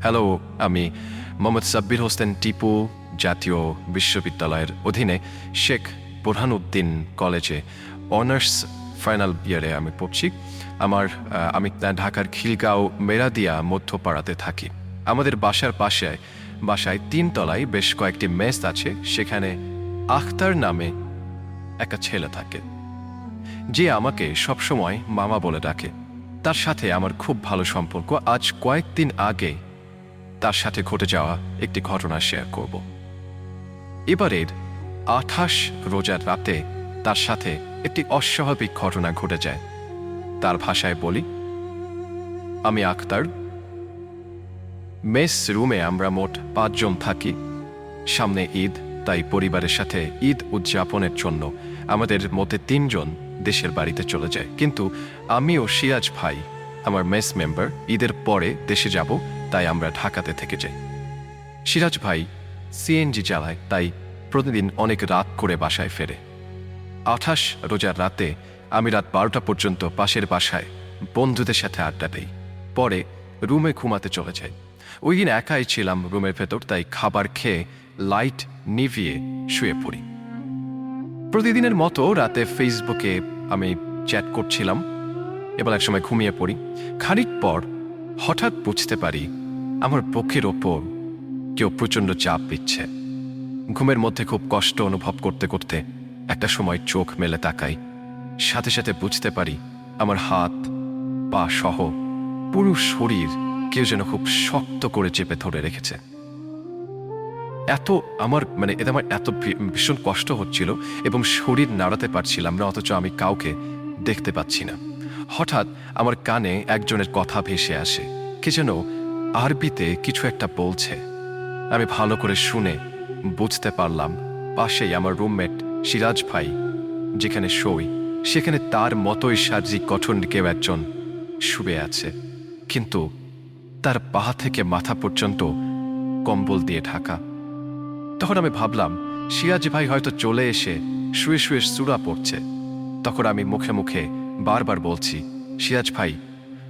Hello আমি মোহাম্মদ সাব্বির হোসেন টিপু, জাতীয় বিশ্ববিদ্যালয়ের অধীনে শেখ বোরহানুদ্দিন কলেজে অনার্স ফাইনাল ইয়ারে আমি পড়ছি। আমার আমি ঢাকার খিলগাঁও মেরাদিয়া মধ্যপাড়াতে থাকি। আমাদের বাসার পাশে, বাসায় তিন তলায় বেশ কয়েকটি মেস আছে, সেখানে আখতার নামে একটা ছেলে থাকে। যে আমাকে সবসময় মামা বলে ডাকে। তার সাথে আমার খুব ভালো সম্পর্ক। আজ কয়েকদিন আগে তার সাথে ঘটে যাওয়া একটি ঘটনা শেয়ার করব। এবারের আঠাশ রোজার রাতে তার সাথে একটি অস্বাভাবিক ঘটনা ঘটে যায়। তার ভাষায় বলি, আমি আখতার। মেস রুমে আমরা মোট পাঁচজন থাকি। সামনে ঈদ, তাই পরিবারের সাথে ঈদ উদযাপনের জন্য আমাদের মধ্যে তিনজন দেশের বাড়িতে চলে যায়। কিন্তু আমি ও সিরাজ ভাই, আমার মেস মেম্বার, ঈদের পরে দেশে যাব। তাই আমরা ঢাকাতে থেকে যাই। সিরাজ ভাই সিএনজি চালায়, তাই প্রতিদিন অনেক রাত করে বাসায় ফেরে। আঠাশ রোজার রাতে আমি রাত বারোটা পর্যন্ত পাশের বাসায় বন্ধুদের সাথে আড্ডা দেই। পরে রুমে ঘুমাতে চলে যাই। ওই দিন একাই ছিলাম রুমের ভেতর, তাই খাবার খেয়ে লাইট নিভিয়ে শুয়ে পড়ি। প্রতিদিনের মতো রাতে ফেসবুকে আমি চ্যাট করছিলাম। এবার এক সময় ঘুমিয়ে পড়ি। খানিক পর হঠাৎ বুঝতে পারি আমার পক্ষের ওপর কেউ প্রচণ্ড চাপ দিচ্ছে। ঘুমের মধ্যে খুব কষ্ট অনুভব করতে করতে একটা সময় চোখ মেলে তাকাই। সাথে সাথে বুঝতে পারি আমার হাত, পা সহ পুরো শরীর কেউ যেন খুব শক্ত করে চেপে ধরে রেখেছে। এত আমার মানে এতে আমার এত ভীষণ কষ্ট হচ্ছিল এবং শরীর নাড়াতে পারছিলাম না, অথচ আমি কাউকে দেখতে পাচ্ছি না। হঠাৎ আমার কানে একজনের কথা ভেসে আসে। কে যেন আরবিতে কিছু একটা বলছে। আমি ভালো করে শুনে বুঝতে পারলাম, পাশেই আমার রুমমেট সিরাজ ভাই, যেখানে সই, সেখানে তার মতোই শারীরিক গঠন কেউ একজন শুয়ে আছে। কিন্তু তার পা থেকে মাথা পর্যন্ত কম্বল দিয়ে ঢাকা। তখন আমি ভাবলাম, সিরাজ ভাই হয়তো চলে এসে শুয়ে শুয়ে সুরা পড়ছে। তখন আমি মুখে মুখে বারবার বলছি, সিরাজ ভাই,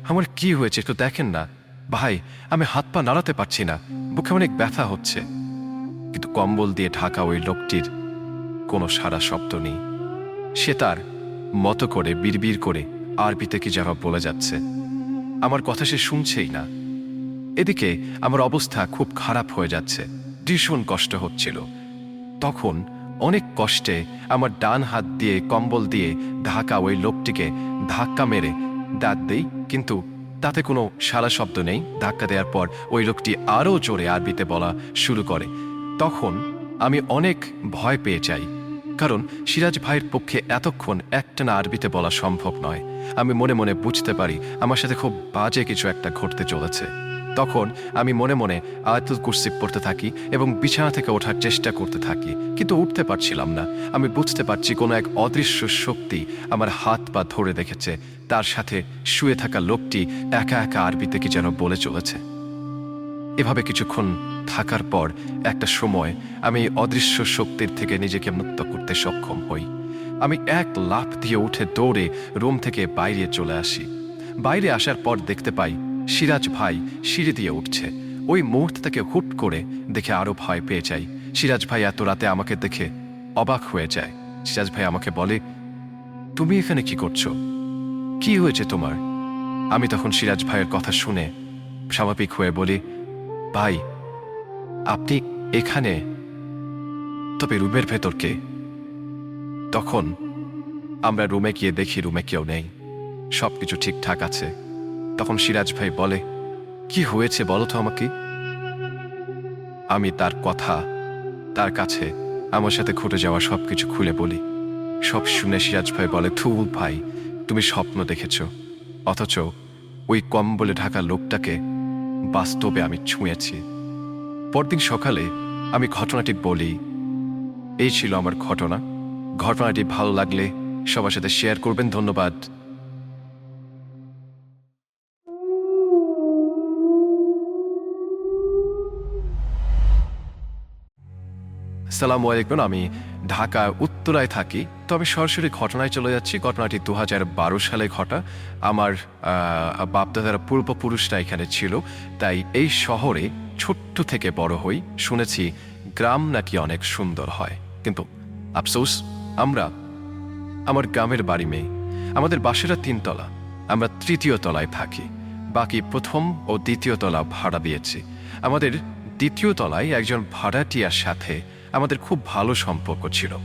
আমার কি হয়েছে একটু দেখেন না। ভাই, আমি হাত পা নাড়াতে পারছি না। বুকে অনেক ব্যথা হচ্ছে। কিন্তু কম্বল দিয়ে ঢাকা ওই লোকটির কোনো সারা শব্দ নেই। সে তার মতো করে, বিড়বিড় করে আরবিতে কি জবাব বলে যাচ্ছে। আমার কথা সে শুনছেই না। এদিকে আমার অবস্থা খুব খারাপ হয়ে যাচ্ছে। ভীষণ কষ্ট হচ্ছিল। তখন অনেক কষ্টে আমার ডান হাত দিয়ে কম্বল দিয়ে ঢাকা ওই লোকটিকে ধাক্কা মেরে দাঁত দেই, কিন্তু তাতে কোনো সারা শব্দ নেই। ধাক্কা দেওয়ার পর ওই লোকটি আরও জোরে আরবিতে বলা শুরু করে। তখন আমি অনেক ভয় পেয়ে যাই, কারণ সিরাজ ভাইয়ের পক্ষে এতক্ষণ একটানা আরবিতে বলা সম্ভব নয়। আমি মনে মনে বুঝতে পারি আমার সাথে খুব বাজে কিছু একটা ঘটতে চলেছে। তখন আমি মনে মনে আয়াতুল কুরসি পড়তে থাকি এবং বিছানা থেকে ওঠার চেষ্টা করতে থাকি, কিন্তু উঠতে পারছিলাম না। আমি বুঝতে পারছি কোনো এক অদৃশ্য শক্তি আমার হাত পা ধরে রেখেছে, তার সাথে শুয়ে থাকা লোকটি একা একা আরবিতে কি যেন বলে চলেছে। এভাবে কিছুক্ষণ থাকার পর একটা সময় আমি অদৃশ্য শক্তির থেকে নিজেকে মুক্ত করতে সক্ষম হই। আমি এক লাফ দিয়ে উঠে দৌড়ে রুম থেকে বাইরে চলে আসি। বাইরে আসার পর দেখতে পাই সিরাজ ভাই সিঁড়ি দিয়ে উঠছে। ওই মুহূর্ত থেকে হুট করে দেখে আরও ভয় পেয়ে যাই সিরাজ ভাই এত রাতে আমাকে দেখে অবাক হয়ে যায়। সিরাজ ভাই আমাকে বলে, তুমি এখানে কি করছ? কি হয়েছে তোমার? আমি তখন সিরাজ ভাইয়ের কথা শুনে স্বাভাবিক হয়ে বলি, ভাই, আপনি এখানে? তবে রুমের ভেতর কে? তখন আমরা রুমে গিয়ে দেখি রুমে কেউ নেই। সব কিছু ঠিকঠাক আছে। তখন সিরাজ ভাই বলে, কি হয়েছে বলো তো আমাকে? আমি তার কথা, তার কাছে, আমার সাথে ঘটে যাওয়া সব কিছু খুলে বলি। সব শুনে সিরাজ ভাই বলে থুল ভাই, তুমি স্বপ্ন দেখেছ। অথচ ওই কম্বলে ঢাকা লোকটাকে বাস্তবে আমি ছুঁয়েছি। পরদিন সকালে আমি ঘটনাটি বলি। এই ছিল আমার ঘটনা। ঘটনাটি ভালো লাগলে সবার সাথে শেয়ার করবেন। ধন্যবাদ। আসসালামু আলাইকুম। আমি ঢাকা উত্তরায় থাকি, তবে সরাসরি ঘটনায় চলে যাচ্ছি। ঘটনাটি দু বারো সালে ঘটা। আমার বাপদাদার পূর্বপুরুষরা এখানে ছিল, তাই এই শহরে ছোট্ট থেকে বড় হই। শুনেছি গ্রাম নাকি অনেক সুন্দর হয়। কিন্তু আফসোস, আমরা, আমার গ্রামের বাড়ি মেয়ে। আমাদের বাসেরা তিনতলা, আমরা তৃতীয় তলায় থাকি। বাকি প্রথম ও দ্বিতীয় তলা ভাড়া দিয়েছি। আমাদের দ্বিতীয় তলায় একজন ভাড়াটিয়ার সাথে আমাদের খুব ভালো সম্পর্ক ছিল।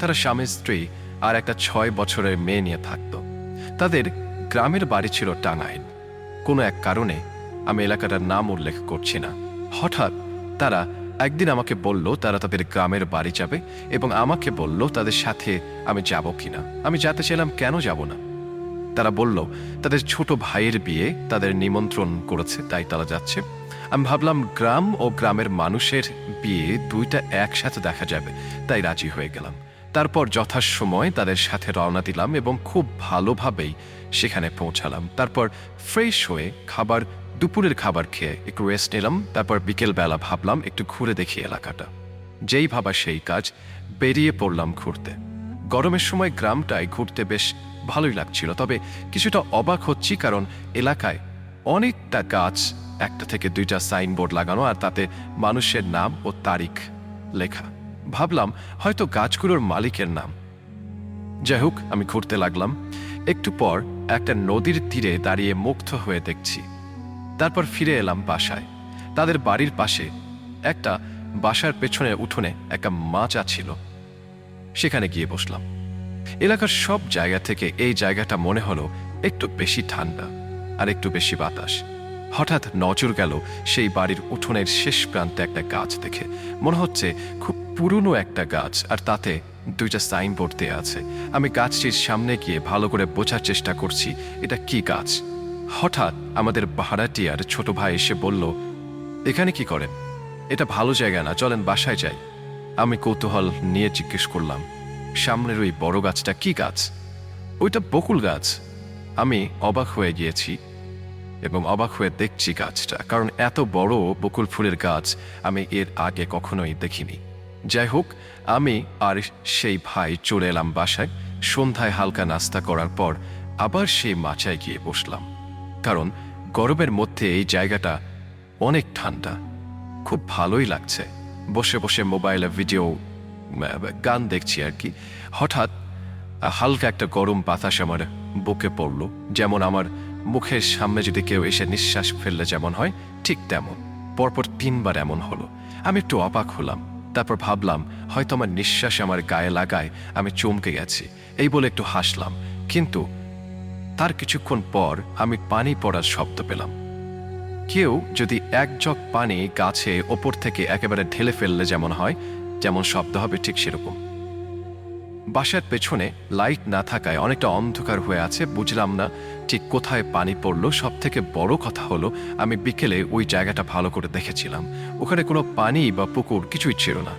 তারা স্বামী, স্ত্রী আর একটা ছয় বছরের মেয়ে নিয়ে থাকতো। তাদের গ্রামের বাড়ি ছিল টাঙ্গাইল কোনো এক কারণে আমি এলাকাটার নাম উল্লেখ করছি না। হঠাৎ তারা একদিন আমাকে বলল, তারা তাদের গ্রামের বাড়ি যাবে এবং আমাকে বলল, তাদের সাথে আমি যাব কিনা। আমি যেতে চাইলাম কেন যাব না? তারা বলল, তাদের ছোট ভাইয়ের বিয়ে তাদের নিমন্ত্রণ করেছে, তাই তারা যাচ্ছে। আমি ভাবলাম গ্রাম ও গ্রামের মানুষের বিয়ে দুইটা একসাথে দেখা যাবে, তাই রাজি হয়ে গেলাম। তারপর যথাসময় তাদের সাথে রওনা দিলাম এবং খুব ভালোভাবেই সেখানে পৌঁছালাম। তারপর ফ্রেশ হয়ে খাবার, দুপুরের খাবার খেয়ে একটু রেস্ট নিলাম। তারপর বিকেলবেলা ভাবলাম একটু ঘুরে দেখি এলাকাটা। যেই ভাবা সেই কাজ, বেরিয়ে পড়লাম ঘুরতে। গরমের সময় গ্রামটায় ঘুরতে বেশ ভালোই লাগছিল, তবে কিছুটা অবাক হচ্ছি কারণ এলাকায় অনেকটা গাছ একটা থেকে দুইটা সাইনবোর্ড লাগানো আর তাতে মানুষের নাম ও তারিখ লেখা। ভাবলাম হয়তো গাছগুলোর মালিকের নাম। যাই হোক, আমি ঘুরতে লাগলাম। একটু পর একটা নদীর তীরে দাঁড়িয়ে মুগ্ধ হয়ে দেখছি। তারপর ফিরে এলাম বাসায়। তাদের বাড়ির পাশে একটা বাসার পেছনে উঠোনে একটা মাচা ছিল। সেখানে গিয়ে বসলাম। এলাকার সব জায়গা থেকে এই জায়গাটা মনে হলো একটু বেশি ঠান্ডা আর একটু বেশি বাতাস। হঠাৎ নজর গেল সেই বাড়ির উঠোনের শেষ প্রান্তে একটা গাছ দেখে। মনে হচ্ছে খুব পুরনো একটা গাছ, আর তাতে দুইটা সাইনবোর্ড দেওয়া আছে। আমি গাছটির সামনে গিয়ে ভালো করে বোঝার চেষ্টা করছি, এটা কি গাছ? হঠাৎ আমাদের ভাড়াটিয়ার ছোট ভাই এসে বলল, এখানে কি করেন? এটা ভালো জায়গা না, চলেন বাসায় যাই। আমি কৌতূহল নিয়ে জিজ্ঞেস করলাম, সামনের ওই বড় গাছটা কি গাছ? ওইটা বকুল গাছ। আমি অবাক হয়ে গিয়েছি এবং অবাক হয়ে দেখছি গাছটা, কারণ এত বড় বকুল ফুলের গাছ আমি এর আগে কখনোই দেখিনি। যাই হোক, আমি আর সেই ভাই চলে এলাম বাসায়, সন্ধ্যায় হালকা নাস্তা করার পর আবার সেই মাচায় গিয়ে বসলাম। কারণ গরমের মধ্যে এই জায়গাটা অনেক ঠান্ডা। খুব ভালোই লাগছে। বসে বসে মোবাইলে ভিডিও গান দেখছি আর কি। হঠাৎ হালকা একটা গরম বাতাস আমার বুকে পড়ল, যেমন আমার মুখের সামনে যদি কেউ এসে নিঃশ্বাস ফেললে যেমন হয়, ঠিক তেমন। পরপর তিনবার এমন হলো। আমি একটু অবাক হলাম। তারপর ভাবলাম, হয়তো আমার নিঃশ্বাস আমার গায়ে লাগায় আমি চমকে গেছি। এই বলে একটু হাসলাম। কিন্তু তার কিছুক্ষণ পর আমি পানি পড়ার শব্দ পেলাম। কেউ যদি এক জগ পানি গাছে ওপর থেকে একেবারে ঢেলে ফেললে যেমন হয়, যেমন শব্দ হবে ঠিক সেরকম। বাসার পেছনে লাইট না থাকায় অনেকটা অন্ধকার হয়ে আছে, বুঝলাম না ঠিক কোথায় পানি পড়ল। সব থেকে বড় কথা হলো, আমি বিকেলে ওই জায়গাটা ভালো করে দেখেছিলাম। ওখানে কোনো পানি বা পুকুর কিছুই ছিল না।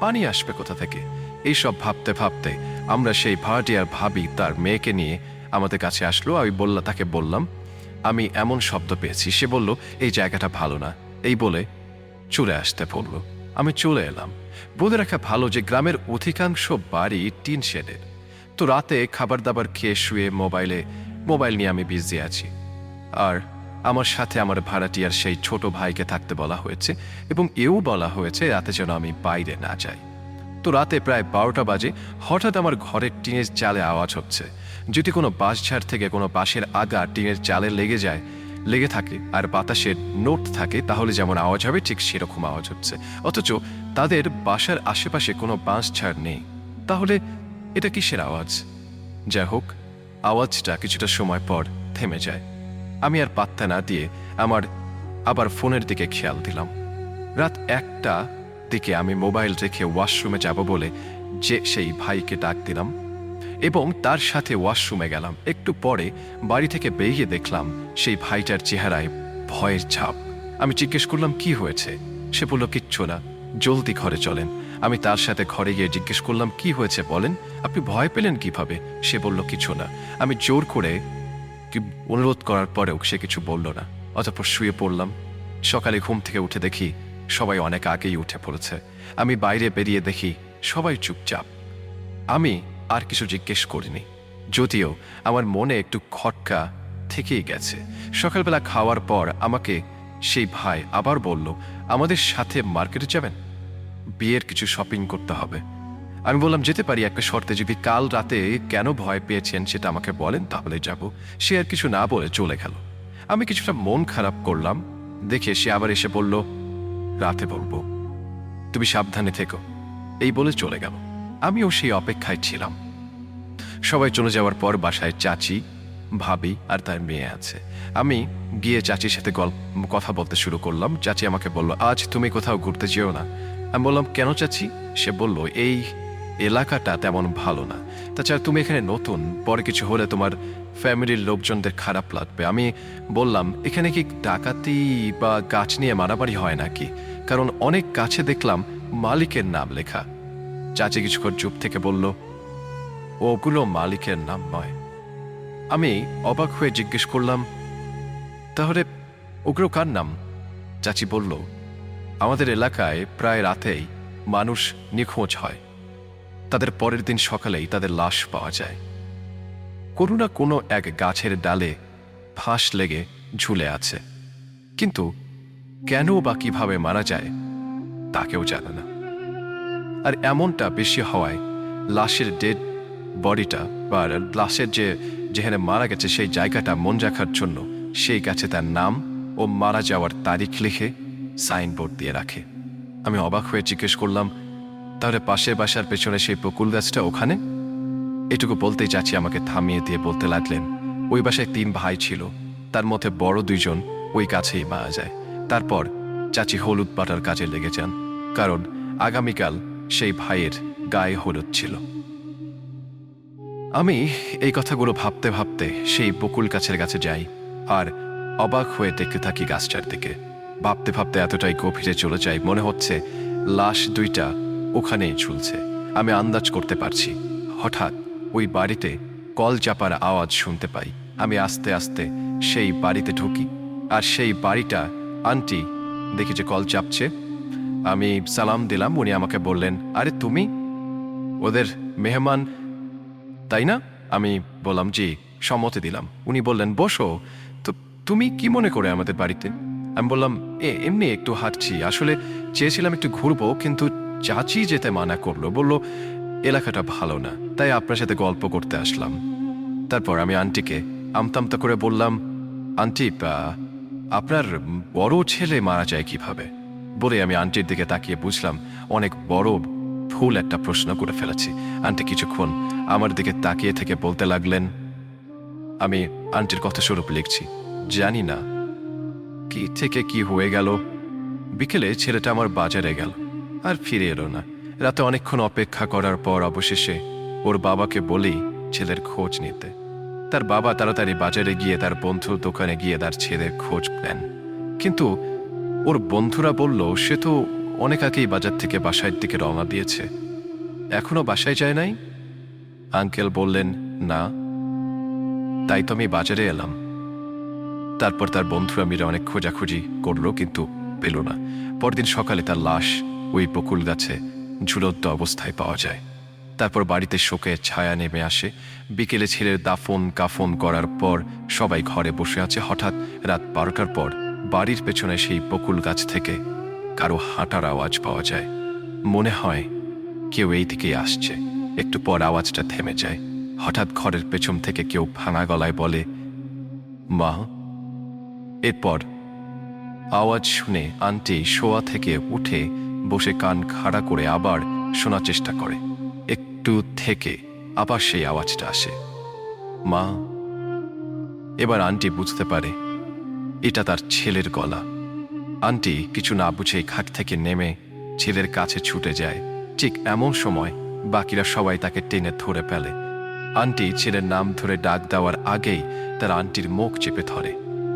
পানি আসবে কোথা থেকে? এইসব ভাবতে ভাবতে আমরা সেই ভাড়াটিয়ার ভাবি তার মেয়েকে নিয়ে আমাদের কাছে আসলো। আমি বললাম তাকে বললাম, আমি এমন শব্দ পেয়েছি। সে বলল, এই জায়গাটা ভালো না। এই বলে চলে আসতে বলল। আমি চলে এলাম। বলে রাখা ভালো যে গ্রামের অধিকাংশ বাড়ি টিন শেডের। তো রাতে খাবার দাবার খেয়ে শুয়ে মোবাইলে, মোবাইল নিয়ে আমি বিজি আছি। আর আমার সাথে আমার ভাড়াটিয়ার সেই ছোট ভাইকে থাকতে বলা হয়েছে এবং এও বলা হয়েছে রাতে যেন আমি বাইরে না যাই। তো রাতে প্রায় বারোটা বাজে হঠাৎ আমার ঘরের টিনের চালে আওয়াজ হচ্ছে। যদি কোনো বাঁশঝাড় থেকে কোনো বাঁশের আগা টিনের চালে লেগে যায় লেগে থাকে আর বাতাসের নোট থাকে, তাহলে যেমন আওয়াজ হবে, ঠিক সেরকম আওয়াজ হচ্ছে। অথচ তাদের বাসার আশেপাশে কোনো বাঁশঝাড় নেই। তাহলে এটা কিসের আওয়াজ? যাই হোক, আওয়াজটা কিছুটা সময় পর থেমে যায়। আমি আর পাত্তা না দিয়ে আমার আবার ফোনের দিকে খেয়াল দিলাম। রাত একটা দিকে আমি মোবাইল রেখে ওয়াশরুমে যাব বলে যে সেই ভাইকে ডাক দিলাম। এবং তার সাথে ওয়াশরুমে গেলাম। একটু পরে বাড়ি থেকে বেরিয়ে দেখলাম সেই ভাইটার চেহারায় ভয়ের ছাপ। আমি জিজ্ঞেস করলাম, কি হয়েছে? সে বলল, কিচ্ছু না, জলদি ঘরে চলেন। আমি তার সাথে ঘরে গিয়ে জিজ্ঞেস করলাম, কি হয়েছে বলেন? আপনি ভয় পেলেন কীভাবে? সে বলল, কিছু না। আমি জোর করে অনুরোধ করার পরেও সে কিছু বলল না। অতঃপর শুয়ে পড়লাম। সকালে ঘুম থেকে উঠে দেখি সবাই অনেক আগেই উঠে পড়েছে। আমি বাইরে বেরিয়ে দেখি সবাই চুপচাপ। আমি আর কিছু জিজ্ঞেস করিনি। যদিও আমার মনে একটু খটকা থেকেই গেছে। সকালবেলা খাওয়ার পর আমাকে সেই ভাই আবার বলল, আমাদের সাথে মার্কেটে যাবেন? বিয়ের কিছু শপিং করতে হবে। আমি বললাম, যেতে পারি, একটা শর্তে যদি কাল রাতে কেন ভয় পেয়েছেন সেটা আমাকে বলেন, তাহলে যাব। সে আর কিছু না বলে চলে গেল। আমি কিছুটা মন খারাপ করলাম, দেখে সে আবার এসে বলল, রাতে বলব। তুমি সাবধানে থেকো। এই বলে চলে গেল। আমিও সেই অপেক্ষায় ছিলাম। সবাই চলে যাওয়ার পর বাসায় চাচি, ভাবি আর তার মেয়ে আছে। আমি গিয়ে চাচির সাথে গল্প কথা বলতে শুরু করলাম। চাচি আমাকে বলল, আজ তুমি কোথাও ঘুরতে যেও না। আমি বললাম, কেন চাচি? সে বলল, এই এলাকাটা তেমন ভালো না। তাছাড়া তুমি এখানে নতুন, পরে কিছু হলে তোমার ফ্যামিলির লোকজনদের খারাপ লাগবে। আমি বললাম, এখানে কি ডাকাতি বা গাছ নিয়ে মারামারি হয় নাকি? কারণ অনেক গাছে দেখলাম মালিকের নাম লেখা। চাচি কিছুক্ষণ চুপ থেকে বলল ওগুলো মালিকের নাম নয়। আমি অবাক হয়ে জিজ্ঞেস করলাম, তাহলে ওগুলো কার নাম? চাচি বলল, আমাদের এলাকায় প্রায় রাতেই মানুষ নিখোঁজ হয়। তাদের পরের দিন সকালেই তাদের লাশ পাওয়া যায়। কোনো না কোনো এক গাছের ডালে ফাঁস লেগে ঝুলে আছে। কিন্তু কেন বা কীভাবে মারা যায় তা কেউ জানে না। আর এমনটা বেশি হওয়ায় লাশের ডেড বডিটা বা লাশের যে যেখানে মারা গেছে সেই জায়গাটা মন রাখার জন্য সেই গাছে তার নাম ও মারা যাওয়ার তারিখ লিখে সাইনবোর্ড দিয়ে রাখে। আমি অবাক হয়ে জিজ্ঞেস করলাম, তাহলে পাশের বাসার পেছনে সেই বকুল গাছটা ওখানে? এটুকু বলতেই চাচি আমাকে থামিয়ে দিয়ে বলতে লাগলেন, ওই বাসায় তিন ভাই ছিল, তার মধ্যে বড় দুইজন ওই কাছেই মারা যায়। তারপর চাচি হলুদ পাটার কাজে লেগে যান, কারণ আগামীকাল সেই ভাইয়ের গায়ে হলুদ ছিল। আমি এই কথাগুলো ভাবতে ভাবতে সেই বকুল গাছের কাছে যাই আর অবাক হয়ে দেখতে থাকি গাছটার দিকে। ভাবতে ভাবতে এতটাই গভীরে চলে যাই, মনে হচ্ছে লাশ দুইটা ওখানেই ঝুলছে। আমি আন্দাজ করতে পারছি, হঠাৎ ওই বাড়িতে কল চাপার আওয়াজ শুনতে পাই। আমি আস্তে আস্তে সেই বাড়িতে ঢুকি আর সেই বাড়িটা, আন্টি, দেখি যে কল চাপছে। আমি সালাম দিলাম, উনি আমাকে বললেন, আরে তুমি? ওদের মেহমান, তাই না? আমি বললাম, জি, সম্মতি দিলাম। উনি বললেন, বসো, তো তুমি কি মনে করে আমাদের বাড়িতে? আমি বললাম, এ, এমনি একটু হাঁটছি। আসলে চেয়েছিলাম একটু ঘুরবো, কিন্তু চাচি যেতে মানা করল, বলল, এলাকাটা ভালো না। তাই আপনার সাথে গল্প করতে আসলাম। তারপর আমি আন্টিকে আমতামতা করে বললাম, আন্টি আপনার বড় ছেলে মারা যায় কীভাবে? বলে আমি আন্টির দিকে তাকিয়ে বুঝলাম, অনেক বড় ভুল একটা প্রশ্ন করে ফেলেছি। আন্টি কিছুক্ষণ আমার দিকে তাকিয়ে থেকে বলতে লাগলেন, আমি আন্টির কথা স্বরূপ লিখছি, জানি না কি থেকে কি হয়ে গেল। বিকেলে ছেলেটা আমার বাজারে গেল আর ফিরে এলো না। রাতে অনেকক্ষণ অপেক্ষা করার পর অবশেষে ওর বাবাকে বলেই ছেলের খোঁজ নিতে। তার বাবা তাড়াতাড়ি বাজারে গিয়ে তার বন্ধুর দোকানে গিয়ে তার ছেলের খোঁজ নেন। কিন্তু ওর বন্ধুরা বলল, সে তো অনেক আগেই বাজার থেকে বাসায় দিকে রওনা দিয়েছে। এখনও বাসায় যায় নাই? আঙ্কেল বললেন, না। তাই তো আমি বাজারে এলাম। তারপর তার বন্ধুরা মিলে অনেক খোঁজাখুঁজি করল, কিন্তু পেল না। পরদিন সকালে তার লাশ ওই বকুল গাছে ঝুলন্ত অবস্থায় পাওয়া যায়। তারপর বাড়িতে শোকে ছায়া নেমে আসে। বিকেলে ছেলের দাফন কাফন করার পর সবাই ঘরে বসে আছে। হঠাৎ রাত বারোটার পর বাড়ির পেছনে সেই বকুল গাছ থেকে কারও হাঁটার আওয়াজ পাওয়া যায়। মনে হয় কেউ এই দিকেই আসছে। একটু পর আওয়াজটা থেমে যায়। হঠাৎ ঘরের পেছন থেকে কেউ ভাঙা গলায় বলে, মা? এরপর আওয়াজ শুনে আন্টি শোয়া থেকে উঠে বসে কান খাড়া করে আবার শোনার চেষ্টা করে। একটু থেকে আবার সেই আওয়াজটা আসে। মা? এবার আন্টি বুঝতে পারে এটা তার ছেলের গলা। আন্টি কিছু না বুঝেই খাট থেকে নেমে ছেলের কাছে ছুটে যায়। ঠিক এমন সময় বাকিরা সবাই তাকে টেনে ধরে ফেলে। আন্টি ছেলের নাম ধরে ডাক দেওয়ার আগেই তার আন্টির মুখ চেপে ধরে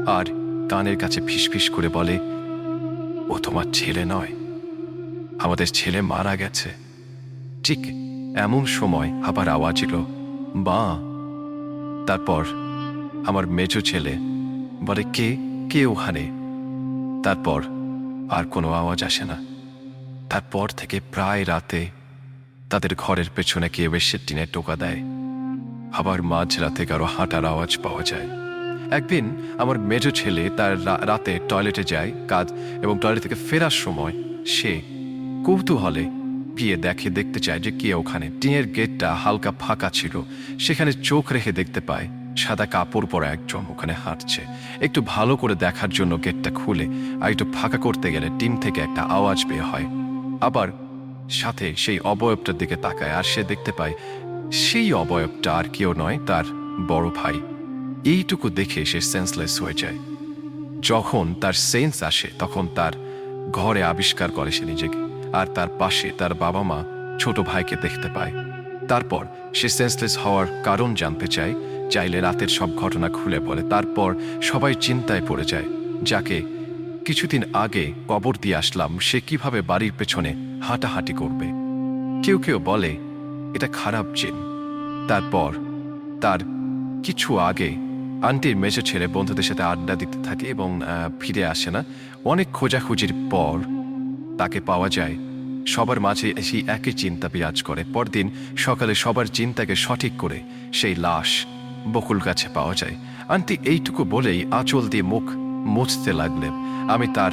আর কানের কাছে ফিসফিস করে বলে, ও তোমার ছেলে নয়। আমাদের ছেলে মারা গেছে। ঠিক এমন সময় আবার আওয়াজ এলো বা তারপর, আমার মেজো ছেলে। বলে, কে? কে ওখানে? তারপর আর কোনো আওয়াজ আসে না। তারপর থেকে প্রায় রাতে তাদের ঘরের পেছনে কেউ এসে টিনে টোকা দেয়। আবার মাঝ রাতে কারও হাঁটার আওয়াজ পাওয়া যায়। একদিন আমার মেজো ছেলে তার রাতে টয়লেটে যায় কাজ এবং টয়লেট থেকে ফেরার সময় সে কৌতূহলে গিয়ে দেখে, দেখতে চায় যে কে ওখানে। টিনের গেটটা হালকা ফাঁকা ছিল। সেখানে চোখ রেখে দেখতে পায় সাদা কাপড় পরা একজন ওখানে হাঁটছে। একটু ভালো করে দেখার জন্য গেটটা খুলে আর একটু ফাঁকা করতে গেলে টিম থেকে একটা আওয়াজ বের হয়। আবার সাথে সেই অবয়বটার দিকে তাকায় আর সে দেখতে পায়, সেই অবয়বটা আর কেউ নয়, তার বড় ভাই। এইটুকু দেখে সে সেন্সলেস হয়ে যায়। যখন তার সেন্স আসে, তখন তার ঘরে আবিষ্কার করে সে নিজেকে। আর তার পাশে তার বাবা মা ছোট ভাইকে দেখতে পায়। তারপর সে সেন্সলেস হওয়ার কারণ জানতে চায় চাইলে রাতের সব ঘটনা খুলে বলে, তারপর সবাই চিন্তায় পড়ে যায়, যাকে কিছুদিন আগে কবর দিয়ে আসলাম, সে কীভাবে বাড়ির পেছনে হাঁটাহাঁটি করবে? কেউ কেউ বলে, এটা খারাপ জিন। তারপর তার কিছু আগে আন্টির মেজো ছেলে বন্ধুদের সাথে আড্ডা দিতে থাকে এবং ফিরে আসে না। অনেক খোঁজাখুঁজির পর তাকে পাওয়া যায়, সবার মাঝে সেই একই চিন্তা বিরাজ করে। পরদিন সকালে সবার চিন্তাকে সঠিক করে সেই লাশ বকুল গাছে পাওয়া যায়। আন্টি এইটুকু বলেই আঁচল দিয়ে মুখ মুছতে লাগলেন। আমি তার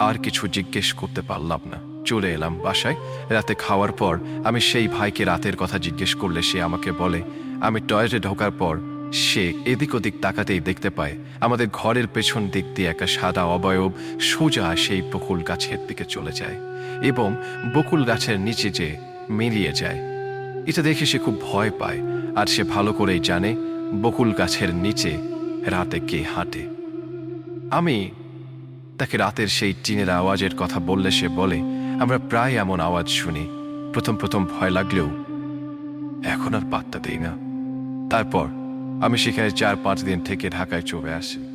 আর কিছু জিজ্ঞেস করতে পারলাম না। চলে এলাম বাসায়। রাতে খাওয়ার পর আমি সেই ভাইকে রাতের কথা জিজ্ঞেস করলে সে আমাকে বলে, আমি টয়লেটে ঢোকার পর সে এদিক ওদিক তাকাতেই দেখতে পায়। আমাদের ঘরের পেছন দিক দিয়ে একটা সাদা অবয়ব সোজা সেই বকুল গাছের দিকে চলে যায় এবং বকুল গাছের নিচে যে মিলিয়ে যায়। এটা দেখে সে খুব ভয় পায়। আর সে ভালো করেই জানে বকুল গাছের নিচে রাতে কে হাঁটে। আমি তাকে রাতের সেই টিনের আওয়াজের কথা বললে সে বলে, আমরা প্রায় এমন আওয়াজ শুনি। প্রথম প্রথম ভয় লাগলেও এখন আর পাত্তা দেই না। তারপর আমি সেখানে চার পাঁচ দিন থেকে ঢাকায় চলে আসি।